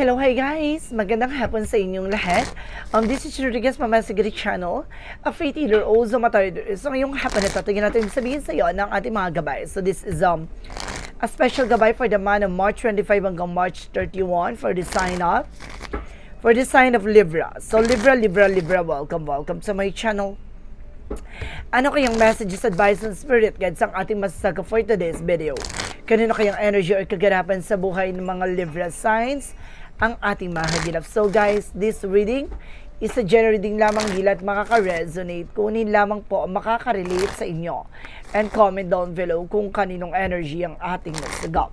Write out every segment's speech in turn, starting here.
Hello, hi guys! Magandang hapon sa inyong lahat. Um, this is Rodriguez Mama Sigrid Channel, a faith healer o Zomatard. So ngayong hapon na ito, tingnan natin sabihin sa iyo ng ating mga gabay. So this is um, a special gabay for the month of March 25 hanggang March 31 for the sign up. For the sign of Libra. So Libra, Libra, Libra, welcome, welcome to my channel. Ano kayang messages, advice, and spirit guides ang ating masasaga for today's video? Kanino kayang energy or kaganapan sa buhay ng mga Libra signs ang ating mahagilap? So guys, this reading is a general reading lamang nila at makaka-resonate. Kunin lamang po ang makaka-relate sa inyo. And comment down below kung kaninong energy ang ating nasagap.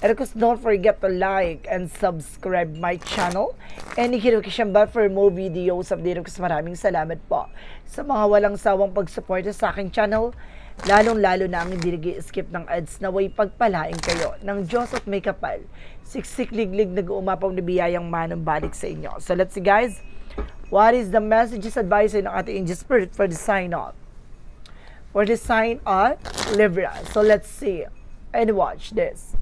And of course, don't forget to like and subscribe my channel. And i-hit notification bell for more videos update ko. Maraming salamat po sa mga walang sawang pagsuporta sa aking channel. Lalong-lalo na ang hindi nag-skip ng ads na way pagpalain kayo ng Diyos at may kapal. Siksik liglig nag-uumapaw na biyayang manong balik sa inyo. So let's see guys, what is the messages advice ng ating angel spirit for the sign up? For the sign of Libra. So let's see and watch this.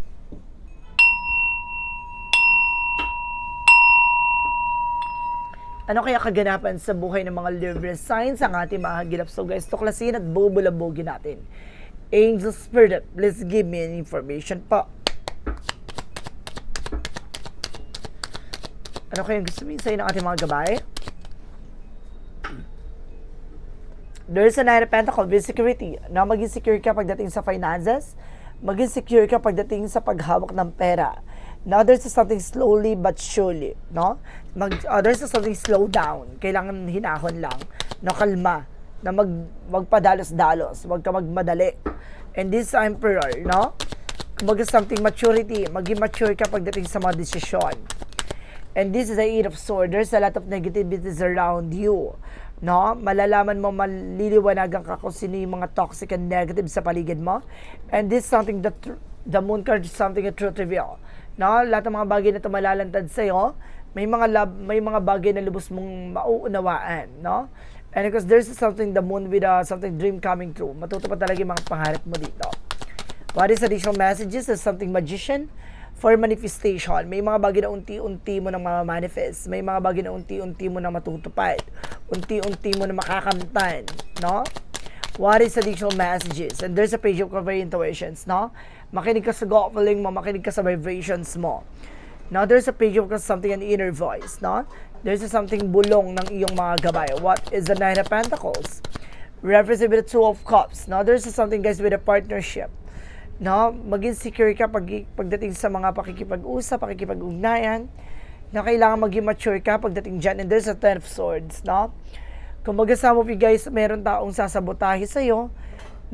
Ano kaya kaganapan sa buhay ng mga Libra signs ang ating mga hagilap? So guys, tuklasin at bubulabugin natin. Angel Spirit, please give me an information po. Ano kaya gusto mo sa'yo ng ating mga gabay? There's a Nine of Pentacles with security. Na maging secure ka pagdating sa finances, maging secure ka pagdating sa paghawak ng pera. Now, there's something slowly but surely, no? Mag, uh, there's something slow down. Kailangan hinahon lang, no? Kalma, na mag, magpadalos-dalos, wag ka magmadali. And this emperor, no? Kumbaga something maturity, maging mature ka pagdating sa mga desisyon. And this is the Eight of Swords. There's a lot of negativities around you. No? Malalaman mo, maliliwanagan ka kung sino yung mga toxic and negative sa paligid mo. And this is something that the moon card is something a truth reveal. No? Lahat ng mga bagay na ito malalantad sa'yo, may mga lab, may mga bagay na lubos mong mauunawaan, no? And because there's something the moon with uh, something dream coming true. Matutupad talaga yung mga pangarap mo dito. What is additional messages? Is something magician for manifestation. May mga bagay na unti-unti mo nang manifest. May mga bagay na unti-unti mo na matutupad. Unti-unti mo na makakamtan, no? What is additional messages? And there's a page of cover intuitions, no? Makinig ka sa gut feeling mo, makinig ka sa vibrations mo. Now, there's a page of something an inner voice, no? There's a something bulong ng iyong mga gabay. What is the Nine of Pentacles? Represent with the Two of Cups. Now, there's a something, guys, with a partnership no, maging secure ka pag, pagdating sa mga pakikipag-usap, pakikipag-ugnayan, na kailangan maging mature ka pagdating dyan. And there's a Ten of Swords, no? Kung mag mo guys, meron taong sasabotahe sa'yo,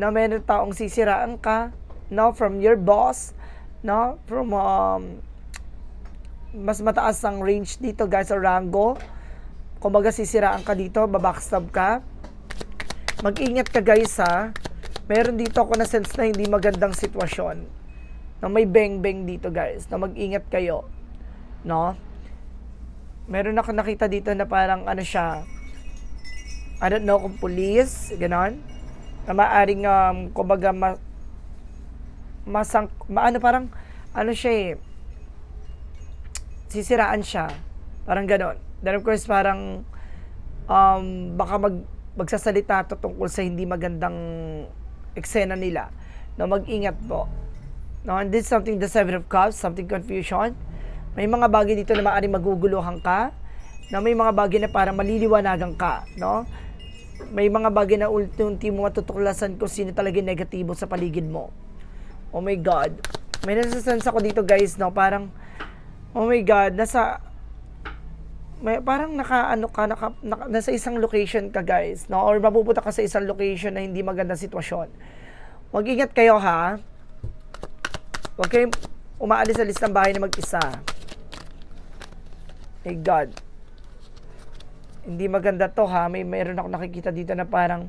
na meron taong sisiraan ka, no, from your boss, no, from, um, mas mataas ang range dito guys, o rango. Kung baga sisiraan ka dito, babackstab ka. Mag-ingat ka guys ha meron dito ako na sense na hindi magandang sitwasyon. Na may beng-beng dito guys. Na mag-ingat kayo. No? Meron ako nakita dito na parang ano siya. I don't know kung police. Ganon. Na maaring um, kumbaga ma, masang, maano parang ano siya eh. Sisiraan siya. Parang ganon. Then of course parang um, baka mag, magsasalita to tungkol sa hindi magandang eksena nila. No, mag-ingat po. No, and this is something, the Seven of Cups, something confusion. May mga bagay dito na maaaring maguguluhan ka. Na may mga bagay na parang maliliwanagan ka. No? May mga bagay na ulti-unti mo matutuklasan kung sino talaga negatibo sa paligid mo. Oh my God. May nasasense ako dito guys, no? Parang, oh my God, nasa, may parang naka ano ka naka, naka, nasa isang location ka guys no? Or mapupunta ka sa isang location na hindi magandang sitwasyon. Mag-ingat kayo ha? Huwag kayong umaalis sa list ng bahay na mag-isa. My god. Hindi maganda to ha? May meron ako nakikita dito na parang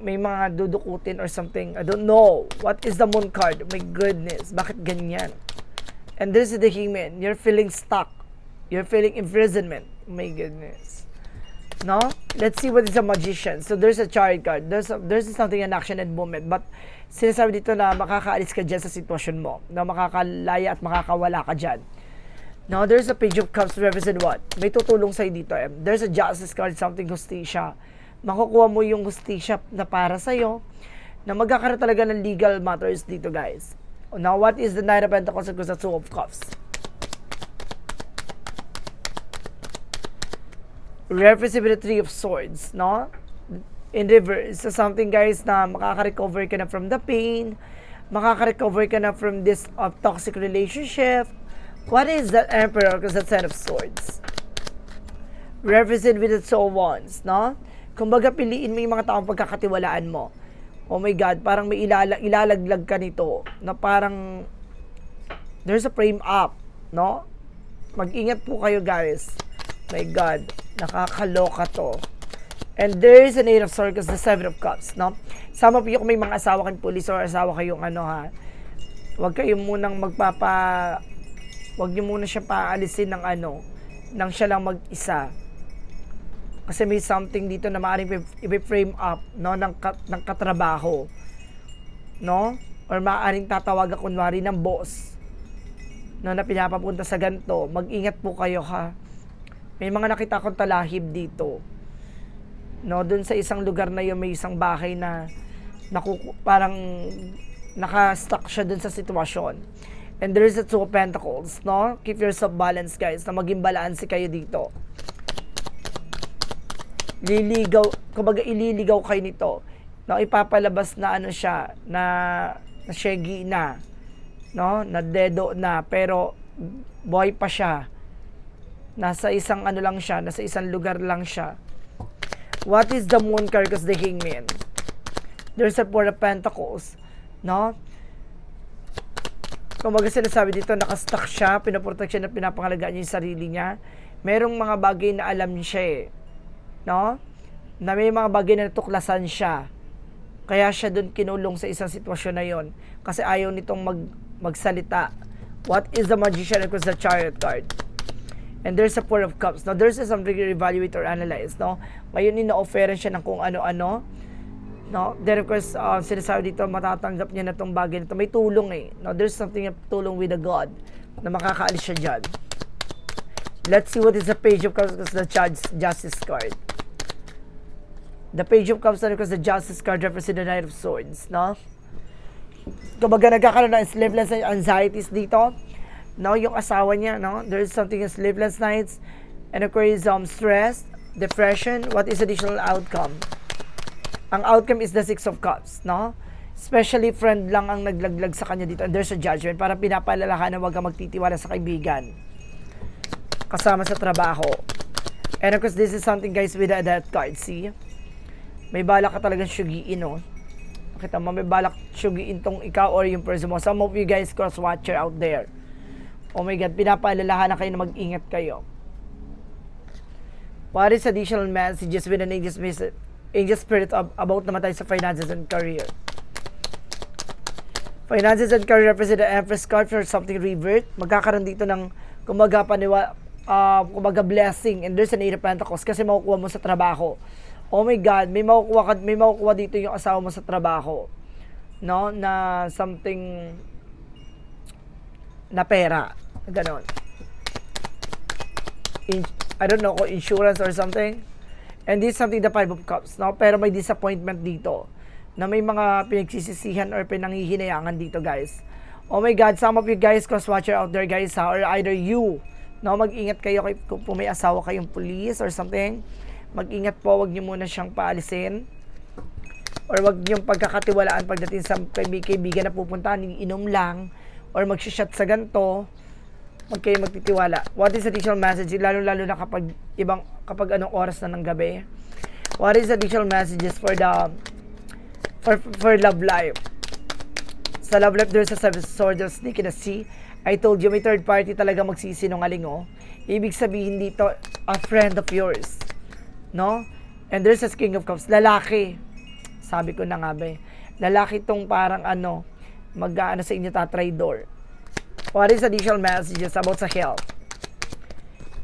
may mga dudukutin or something I don't know what is the moon card my goodness bakit ganyan and this is the hangman you're feeling stuck You're feeling imprisonment. My goodness. No? Let's see what is a magician. So there's a child card. There's a, there's something an action and movement. But sinasabi dito na makakaalis ka dyan sa sitwasyon mo. Na makakalaya at makakawala ka dyan. Now, there's a page of cups represent what? May tutulong sa'yo dito. eh. There's a justice card, something justisya. Makukuha mo yung justisya na para sa'yo na magkakaroon talaga ng legal matters dito, guys. Now, what is the Knight of Pentacles and the Two of Cups? Represent with the Three of Swords, no? In reverse, so something, guys, na makaka-recover ka na from the pain, makaka-recover ka na from this uh, toxic relationship, What is the Emperor? Because that's Ten of Swords. Represent with the Soul Wands, no? Kumbaga, piliin mo yung mga taong pagkakatiwalaan mo. Oh my God, parang may ilala, ilalaglag ka nito na parang there's a frame up, no? Mag-ingat po kayo, guys. My God, nakakaloka to. And there is an Eight of Swords, the Seven of Cups, no? Of you, kung may mga asawa kayong pulis or asawa kayong ano ha, huwag kayong munang magpapa Huwag niyo muna siya paalisin ng ano, nang siya lang mag-isa. Kasi may something dito na maaaring i-frame up no, ng, kat, ng katrabaho. No? Or maaaring tatawagan kunwari ng boss no, na pinapapunta sa ganito. Mag-ingat po kayo ha. May mga nakita akong talahib dito. No, doon sa isang lugar na yun, may isang bahay na naku, parang naka-stuck siya doon sa sitwasyon. And there is a two pentacles, no? Keep yourself balanced, guys, na maging balanse kayo dito. Liligaw, kumbaga ililigaw kayo nito. No, ipapalabas na ano siya, na, na shaggy na. No? Na dedo na, pero boy pa siya. Nasa isang ano lang siya, nasa isang lugar lang siya. What is the moon card? Because the hangman. There's a four of pentacles. No? kumbaga sinasabi dito, nakastuck siya, pinaprotect siya na pinapangalagaan niya yung sarili niya. Merong mga bagay na alam niya siya eh. No? Na may mga bagay na natuklasan siya. Kaya siya doon kinulong sa isang sitwasyon na yon Kasi ayaw nitong mag, magsalita. What is the magician? Because the chariot card. And there's a four of cups. Now, there's something to evaluate or analyze, no? Ngayon, ina-offeran siya ng kung ano-ano No? Then of course, uh, sinasabi dito, matatanggap niya na itong bagay na ito. May tulong eh. No? There's something na tulong with the God na makakaalis siya dyan. Let's see what is the page of cups because the justice card. The page of cups because the justice card represents the knight of swords, no? Kumbaga nagkakaroon ng sleepless anxieties dito. No, yung asawa niya, no? There's something in sleepless nights and of course um, stress, depression. What is additional outcome? ang outcome is the Six of Cups, no? Especially friend lang ang naglaglag sa kanya dito and there's a judgment para pinapalalahan na huwag kang magtitiwala sa kaibigan. Kasama sa trabaho. And of course, this is something guys with a death card, see? May balak ka talagang syugiin, no? Nakita mo, may balak syugiin tong ikaw or yung person mo. Some of you guys cross-watcher out there. Oh my God, pinapaalalahan na kayo na mag-ingat kayo. What is additional messages with an message? angel spirit ab- about naman sa finances and career. Finances and career represent the Empress card for something revert. Magkakaroon dito ng kumaga paniwa, uh, kumaga blessing and there's an eight of pentacles kasi makukuha mo sa trabaho. Oh my God, may makukuha, ka, may makukuha dito yung asawa mo sa trabaho. No? Na something na pera. Ganon. In, I don't know, insurance or something And this is something the Five of Cups, no? Pero may disappointment dito na may mga pinagsisisihan or pinanghihinayangan dito, guys. Oh my God, some of you guys, cross-watcher out there, guys, ha? Or either you, no? Mag-ingat kayo kay, kung may asawa kayong police or something. Mag-ingat po, wag niyo muna siyang paalisin. Or wag niyong pagkakatiwalaan pagdating sa kaibigan na pupuntahan, inom lang. Or mag-shot sa ganto Huwag kayo magtitiwala. What is additional message? Lalo-lalo na kapag ibang, kapag anong oras na ng gabi. What is additional messages for the, for, for love life? Sa love life, there's a seven swords of snake in the sea. I told you, may third party talaga magsisinungaling, oh. Ibig sabihin dito, a friend of yours. No? And there's a king of cups. Lalaki. Sabi ko na nga ba. Lalaki tong parang ano, mag-ano sa inyo tatraidor What is additional messages about sa health?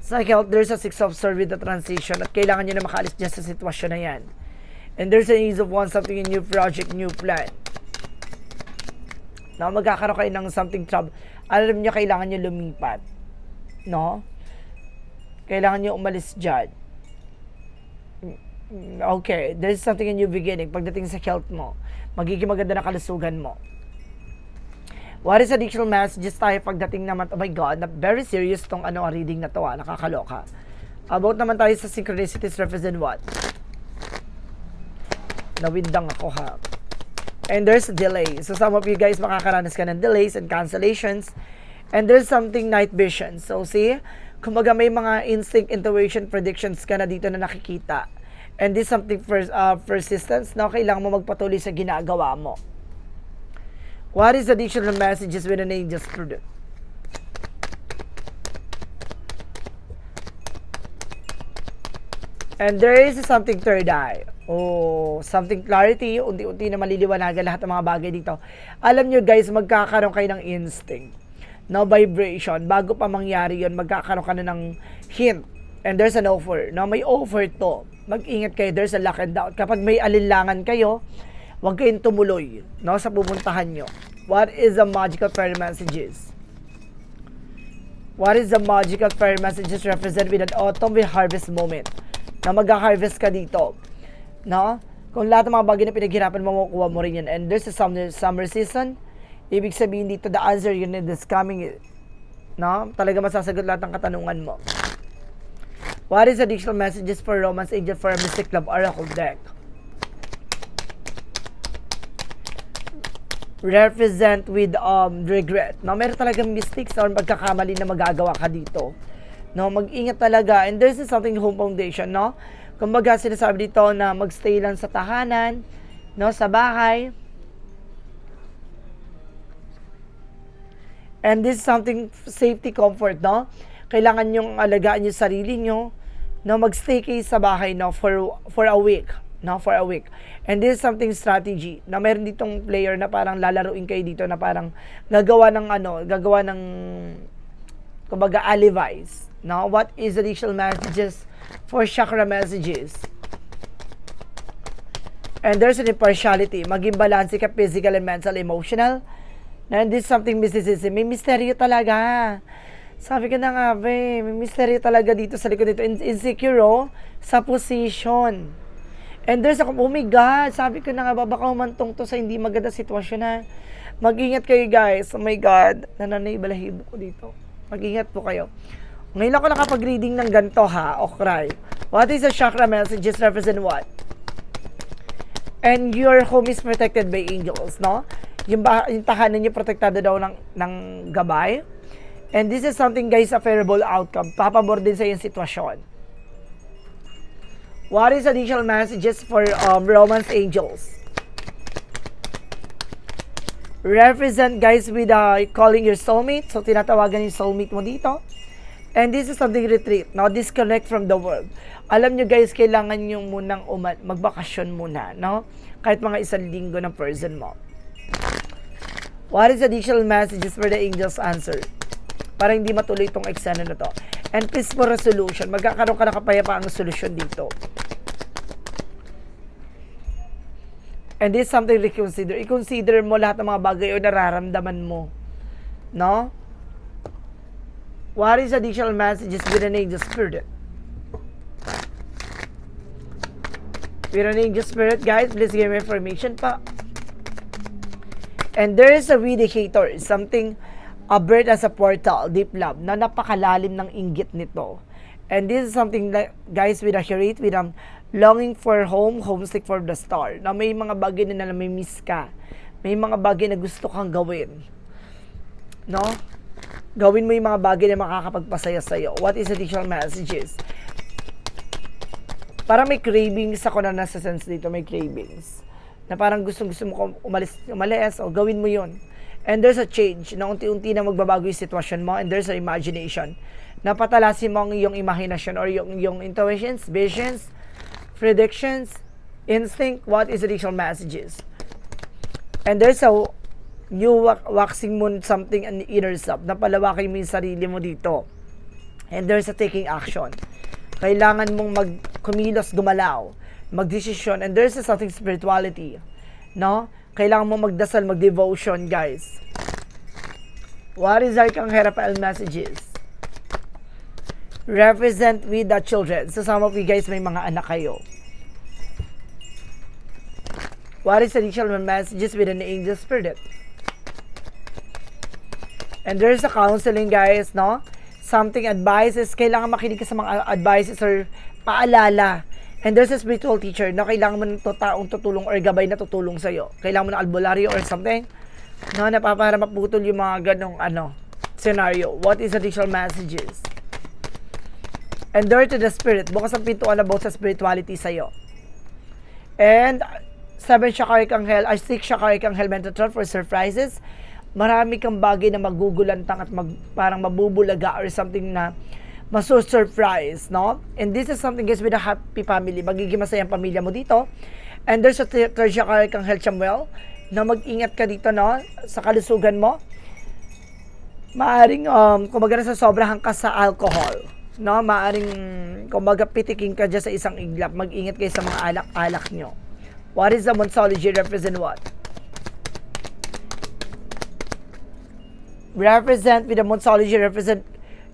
Sa health, there's a six of sword with the transition at kailangan nyo na makaalis dyan sa sitwasyon na yan. And there's a ease of one something in new project, new plan. Na magkakaroon kayo ng something trouble. Alam nyo, kailangan nyo lumipat. no? Kailangan nyo umalis dyan. Okay, there's something in new beginning pagdating sa health mo. Magiging maganda na kalusugan mo. What is additional messages tayo pagdating naman, oh my God, na very serious tong ano, reading na to ah, nakakaloka. About naman tayo sa synchronicities represent what? Nawindang ako ha. And there's delay. So some of you guys makakaranas ka ng delays and cancellations. And there's something night vision. So see, kumbaga may mga instinct, intuition, predictions ka na dito na nakikita. And this something for uh, persistence na kailangan mo magpatuloy sa ginagawa mo. What is additional messages with an angel's product? And there is something third eye. Oh, something clarity. Unti-unti na maliliwanagan lahat ng mga bagay dito. Alam nyo guys, magkakaroon kayo ng instinct. No vibration. Bago pa mangyari yon magkakaroon ka na ng hint. And there's an offer. No, may offer to. Mag-ingat kayo. There's a lock and doubt. Kapag may alinlangan kayo, huwag kayong tumuloy no, sa pupuntahan nyo. What is the magical fairy messages? What is the magical fairy messages represent with an autumn with harvest moment? Na mag-harvest ka dito. No? Kung lahat ng mga bagay na pinaghirapan mo, makukuha mo rin yan. And there's a summer, summer season. Ibig sabihin dito, the answer need is coming. No? Talaga masasagot lahat ng katanungan mo. What is additional messages for Romance Angel for a Mystic Love Oracle deck? represent with um regret. No, meron talagang mistakes or pagkakamali na magagawa ka dito. No, mag-ingat talaga. And there's something home foundation, no? Kumbaga sinasabi dito na magstay lang sa tahanan, no, sa bahay. And this is something safety comfort, no? Kailangan yung alagaan yung sarili nyo, no, magstay kayo sa bahay, no, for for a week, no, for a week. And this is something strategy, na meron ditong player na parang lalaruin kayo dito na parang gagawa ng ano, gagawa ng kumbaga alibis. No, what is additional messages for chakra messages? And there's an impartiality. Maging balance ka physical and mental, emotional. And this is something mysticism. May misteryo talaga. Sabi ko na nga, be, may misteryo talaga dito sa likod dito. In- insecure, oh, sa position. And there's a, oh my God, sabi ko na nga, ba, baka humantong to sa hindi maganda sitwasyon na. Mag-ingat kayo guys. Oh my God, nananay balahibo ko dito. Mag-ingat po kayo. Ngayon ako nakapag-reading ng ganito ha, okray. What is the chakra messages represent what? And your home is protected by angels, no? Yung, bah- yung tahanan niyo protektado daw ng, ng gabay. And this is something guys, a favorable outcome. Papabor din sa yung sitwasyon. What is additional messages for um, romance angels? Represent guys with uh, calling your soulmate. So tinatawagan yung soulmate mo dito. And this is something retreat. Now, disconnect from the world. Alam nyo guys, kailangan nyo munang uma- magbakasyon muna, no? Kahit mga isang linggo ng person mo. What is additional messages for the angels answer? Para hindi matuloy itong eksena na to. And peaceful resolution. Magkakaroon ka na kapayapaang solusyon dito. And this is something to consider. I-consider mo lahat ng mga bagay o nararamdaman mo. No? What is additional messages an angel spirit? An angel spirit, guys, please give me information pa. And there is a vindicator, something a bird as a portal, deep love, na napakalalim ng inggit nito. And this is something like, guys, with a curate, with a longing for home, homesick for the star. Na may mga bagay na na may miss ka. May mga bagay na gusto kang gawin. No? Gawin mo yung mga bagay na makakapagpasaya sa'yo. What is additional messages? Para may cravings ako na nasa sense dito, may cravings. Na parang gusto gusto mo umalis, umalis o gawin mo yun. And there's a change na unti-unti na magbabago yung sitwasyon mo and there's an imagination. Na patalasin mo ang iyong imagination or yung, yung intuitions, visions, predictions, instinct, what is additional messages. And there's a wa- waxing moon something in the inner self na palawakin mo yung sarili mo dito. And there's a taking action. Kailangan mong magkumilos, gumalaw, magdesisyon, and there's a something spirituality. No? Kailangan mo magdasal, magdevotion, guys. What is Arcang Herapael messages? represent with the children. So some of you guys may mga anak kayo. What is additional messages with an angel spirit? And there's a counseling guys, no? Something advices, kailangan makinig ka sa mga advices or paalala. And there's a spiritual teacher na kailangan mo ng taong tutulong or gabay na tutulong sa'yo. Kailangan mo ng albularyo or something. No, na pa- para maputol yung mga ganong ano, scenario. What is additional messages? And door to the spirit. Bukas ang pintuan about sa spirituality sa'yo. And seven Shakari Kanghel, ay six Shakari Kanghel Mentatron for surprises. Marami kang bagay na magugulantang at mag, parang mabubulaga or something na maso-surprise, no? And this is something guys with a happy family. Magiging masayang pamilya mo dito. And there's a third Shakari Kanghel Chamuel na mag-ingat ka dito, no? Sa kalusugan mo. Maaring, um, kumbaga sa sobrang ka sa alcohol. No, maaring, kumbaga pitiking ka dyan sa isang iglap. Mag-ingat kayo sa mga alak-alak nyo. What is the Monsology represent what? Represent with the Monsology represent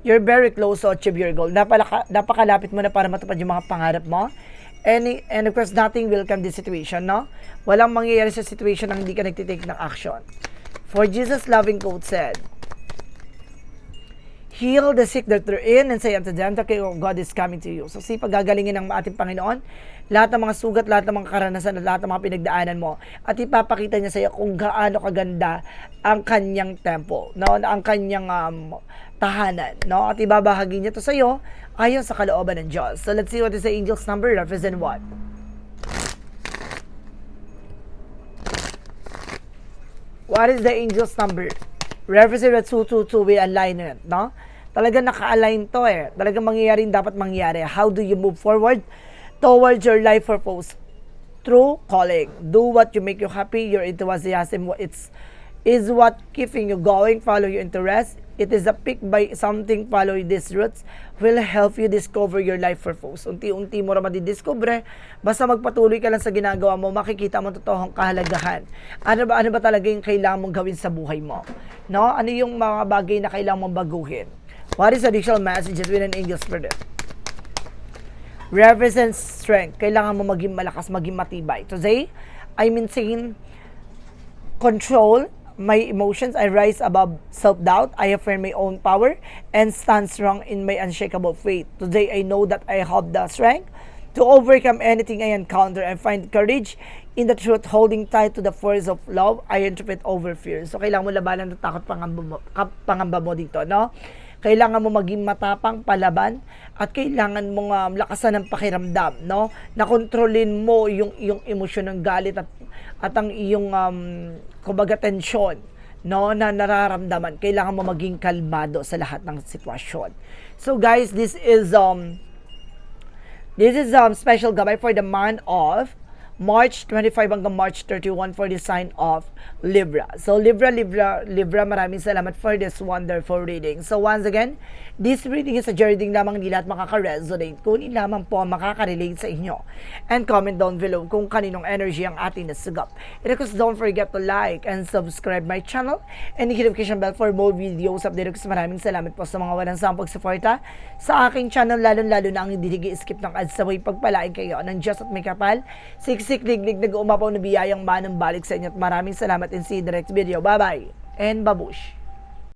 you're very close to achieve your goal. Napalaka, napakalapit mo na para matupad yung mga pangarap mo. And, and of course, nothing will come this situation, no? Walang mangyayari sa situation na hindi ka nagtitake ng action. For Jesus' loving quote said, Heal the sick that they're in and say unto them that God is coming to you. So, si pagagalingin ng ating Panginoon, lahat ng mga sugat, lahat ng mga karanasan, at lahat ng mga pinagdaanan mo, at ipapakita niya sa iyo kung gaano kaganda ang kanyang tempo, no? ang kanyang um, tahanan, no? At ibabahagi niya to sa iyo ayon sa kalooban ng Diyos. So, let's see what is the angel's number represent what? What is the angel's number? Represent with 222 with alignment, no? Talaga naka-align to eh. Talaga mangyayari yung dapat mangyari. How do you move forward towards your life purpose? Through calling. Do what you make you happy. Your enthusiasm it's is what keeping you going. Follow your interest. It is a pick by something. Follow these roots will help you discover your life purpose. Unti-unti mo rin madidiscover. Basta magpatuloy ka lang sa ginagawa mo, makikita mo totoong kahalagahan. Ano ba, ano ba talaga yung kailangan mong gawin sa buhay mo? No? Ano yung mga bagay na kailangan mong baguhin? What is additional messages with an angel spirit? Represents strength. Kailangan mo maging malakas, maging matibay. Today, I maintain control my emotions. I rise above self-doubt. I affirm my own power and stand strong in my unshakable faith. Today, I know that I have the strength to overcome anything I encounter and find courage in the truth, holding tight to the force of love, I interpret over fear. So, kailangan mo labanan ng takot pangamba mo, pangamba mo dito, no? Kailangan mo maging matapang palaban at kailangan mo um, lakasan ng pakiramdam, no? Na kontrolin mo yung yung emosyon ng galit at at ang iyong um, kumbaga tensyon, no, na nararamdaman. Kailangan mo maging kalmado sa lahat ng sitwasyon. So guys, this is um This is um special gabay for the month of March 25 hanggang March 31 for the sign of Libra. So Libra, Libra, Libra, maraming salamat for this wonderful reading. So once again, this reading is a reading lamang nila at makaka-resonate. Kunin lamang po ang makaka-relate sa inyo. And comment down below kung kaninong energy ang ating nasugap. And of course, don't forget to like and subscribe my channel and the notification bell for more videos update. Kasi maraming salamat po sa mga walang sampag suporta sa aking channel, lalo-lalo na ang hindi skip ng ads sa way pagpalain kayo ng Diyos at may kapal. 6 Nagsikliglig, nag-umapaw na biyayang manang balik sa inyo at maraming salamat and see you in the next video. Bye-bye and babush!